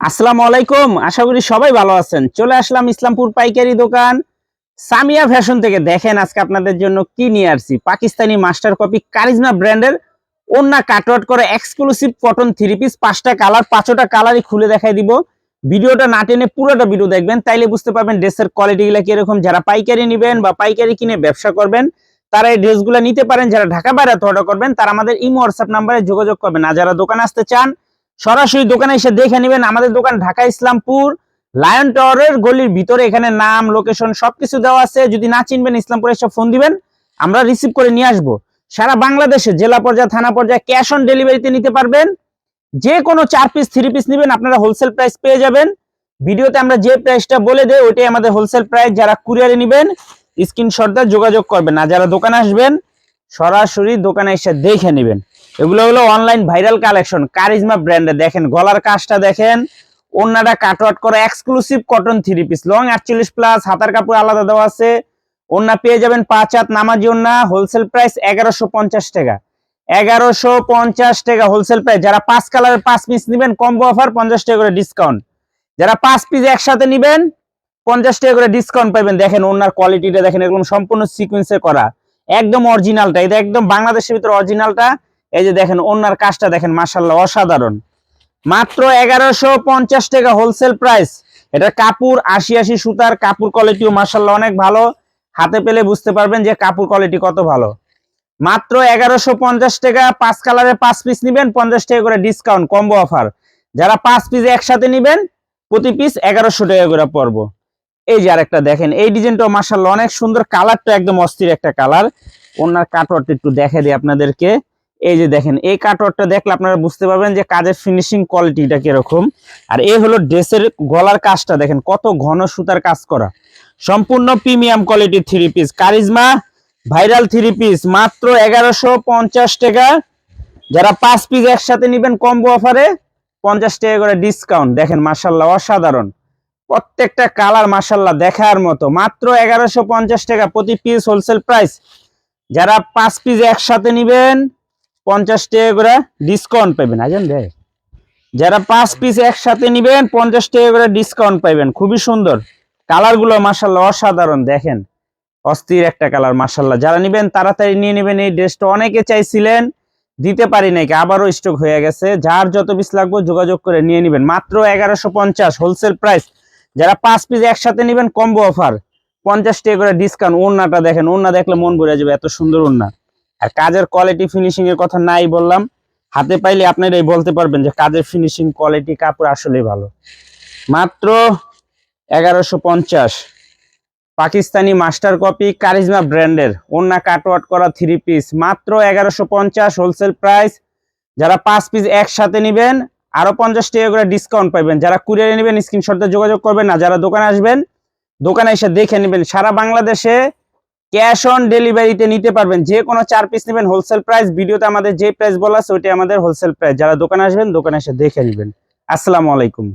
আসসালামু আলাইকুম, আশা করি সবাই ভালো আছেন। চলে আসলাম ইসলামপুর পাইকারি দোকান। সামিয়া ফ্যাশন থেকে দেখেন আজকে আপনাদের জন্য কি নিয়ে আসছি। পাকিস্তানি মাস্টার কপি কারিজমা ব্র্যান্ডের অন্য কাটওয়াট করে এক্সক্লুসিভ কটন থ্রি পিস পাঁচটা কালার পাঁচটা কালারই খুলে দেখাই দিব। ভিডিওটা না টেনে পুরোটা ভিডিও দেখবেন, তাইলে বুঝতে পারবেন ড্রেসের কোয়ালিটিগুলো কীরকম। যারা পাইকারি নেবেন বা পাইকারি কিনে ব্যবসা করবেন, তারা এই ড্রেসগুলো নিতে পারেন। যারা ঢাকা বাইরে অর্ডার করবেন, তারা আমাদের ইমো, হোয়াটসঅ্যাপ নাম্বারে যোগাযোগ করবেন। আর যারা দোকানে আসতে চান সরাসরি দোকানে এসে দেখে নেবেন আমাদের দোকান ঢাকা ইসলামপুর লায়ন টাওয়ারের গলির ভিতরে এখানে নাম লোকেশন সবকিছু দেওয়া আছে। যদি না চিনবেন ইসলামপুরে এসে ফোন দিবেন, আমরা রিসিভ করে নিয়ে আসব। সারা বাংলাদেশে জেলা পর্যায়ে, থানা পর্যায়ে ক্যাশ অন ডেলিভারিতে নিতে পারবেন। যে কোনো চার পিস থ্রি পিস নেবেন, আপনারা হোলসেল প্রাইস পেয়ে যাবেন। ভিডিওতে আমরা যে প্রাইসটা বলে দেই, ওইটাই আমাদের হোলসেল প্রাইস যারা কুরিয়ারে নেবেন স্ক্রিনশটটা যোগাযোগ করবেন। আর যারা দোকানে আসবেন সরাসরি দোকানে এসে দেখে নেবেন। এগুলো হলো অনলাইন ভাইরাল কালেকশন কারিজমা ব্র্যান্ডে দেখেন, গলার কাজটা দেখেন, ওন্নাটা কাটওয়াট করা exclusive cotton three piece long আটচল্লিশ প্লাস হাতার কাপড় আলাদা দেওয়া আছে। ওন্না পেয়ে যাবেন পাঁচ হাত নামাজি ওন্না হোলসেল প্রাইস এগারোশো পঞ্চাশ টাকা। এগারোশো পঞ্চাশ টাকা হোলসেল প্রাইস যারা পাঁচ কালারের পাঁচ পিস নেবেন কম্বো অফার পঞ্চাশ টাকা করে ডিসকাউন্ট যারা পাঁচ পিস একসাথে নেবেন, পঞ্চাশ টাকা করে ডিসকাউন্ট পাবেন দেখেন ওনার কোয়ালিটিটা দেখেন, এরকম সম্পূর্ণ সিকুয়েন্সে করা। একদম অরিজিনালটা এটা একদম বাংলাদেশের ভিতরে অরিজিনালটা এই যে দেখেন, ওনার কাজটা দেখেন মাসাল্লাহ অসাধারণ। মাত্র এগারোশো পঞ্চাশ টাকা হোলসেল প্রাইস এটা কাপড়, আশি আশি সুতার, কাপড় কোয়ালিটিও মাসাল্লাহ অনেক ভালো। হাতে পেলে বুঝতে পারবেন যে কাপড় কোয়ালিটি কত ভালো। মাত্র এগারোশো পঞ্চাশ টাকা, পাঁচ কালারের পাঁচ পিস নিবেন, পঞ্চাশ টাকা করে ডিসকাউন্ট কম্বো অফার যারা পাঁচ পিস একসাথে নিবেন, প্রতি পিস এগারোশো টাকা করে পড়ব। এই যে আরেকটা দেখেন, এই ডিজাইনটা মাসাল্লাহ অনেক সুন্দর, কালারটা একদম অস্থির একটা কালার। ওনার কাটওয়ারটা একটু দেখে দিই আপনাদেরকে। এই যে দেখেন, এই কাটওয়ারটা দেখলে আপনারা বুঝতে পারবেন যে কাজের ফিনিশিং কোয়ালিটিটা কীরকম। আর এই হলো ড্রেসের গলার কাজটা দেখেন, কত ঘন সুতার কাজ করা। সম্পূর্ণ প্রিমিয়াম কোয়ালিটির three piece charisma viral three piece মাত্র এগারোশো পঞ্চাশ টাকা। যারা পাঁচ পিস একসাথে নিবেন কম্বো অফারে পঞ্চাশ টাকা করে ডিসকাউন্ট দেখেন মাসাল্লাহ অসাধারণ। প্রত্যেকটা কালার মাসাল্লাহ দেখার মতো। মাত্র এগারোশো পঞ্চাশ টাকা প্রতি পিস হোলসেল প্রাইস যারা পাঁচ পিস একসাথে নিবেন, পঞ্চাশ টাকা করে ডিসকাউন্ট পাবেন। আজান রে। যারা পাঁচ পিস একসাথে নিবেন, পঞ্চাশ টাকা করে ডিসকাউন্ট পাবেন। খুবই সুন্দর। কালারগুলো মাসাল্লাহ অসাধারণ, দেখেন। অস্থির একটা কালার মাসাল্লাহ যারা নিবেন, তাড়াতাড়ি নিয়ে নেবেন। এই ড্রেসটা অনেকে চাইছিলেন, দিতে পারি নাকি আবারও স্টক হয়ে গেছে। যার যত পিস লাগবে, যোগাযোগ করে নিয়ে নেবেন। মাত্র এগারোশো পঞ্চাশ হোলসেল প্রাইস যারা পাঁচ পিস একসাথে নেবেন কম্বো অফার পঞ্চাশ টাকা করে ডিসকাউন্ট ওড়নাটা দেখেন, ওড়না দেখলে মন ভরে যাবে, এত সুন্দর ওড়না। আর কাজের কোয়ালিটি ফিনিশিং এর কথা নাই বললাম, হাতে পাইলে আপনারাই বলতে পারবেন যে কাজের ফিনিশিং কোয়ালিটি কাপড় আসলেই ভালো। মাত্র এগারোশো পঞ্চাশ। পাকিস্তানি মাস্টার কপি কারিজমা ব্র্যান্ডের ওন্না কাটওয়াট করা থ্রি পিস মাত্র এগারোশো পঞ্চাশ হোলসেল প্রাইস যারা পাঁচ পিস একসাথে নেবেন আরও পঞ্চাশ টাকা করে ডিসকাউন্ট পাবেন যারা কুরিয়ারে নেবেন স্ক্রিনশটে যোগাযোগ করবেন না, যারা দোকানে আসবেন, দোকানে এসে দেখে নেবেন। সারা বাংলাদেশে ক্যাশ অন ডেলিভারিতে নিতে পারবেন। যে কোনো চার পিস নেবেন হোলসেল প্রাইস ভিডিওতে আমাদের যে প্রাইস বলা আছে, ওইটাই আমাদের হোলসেল প্রাইস যারা দোকানে আসবেন, দোকানে এসে দেখে নেবেন। আসসালামু আলাইকুম।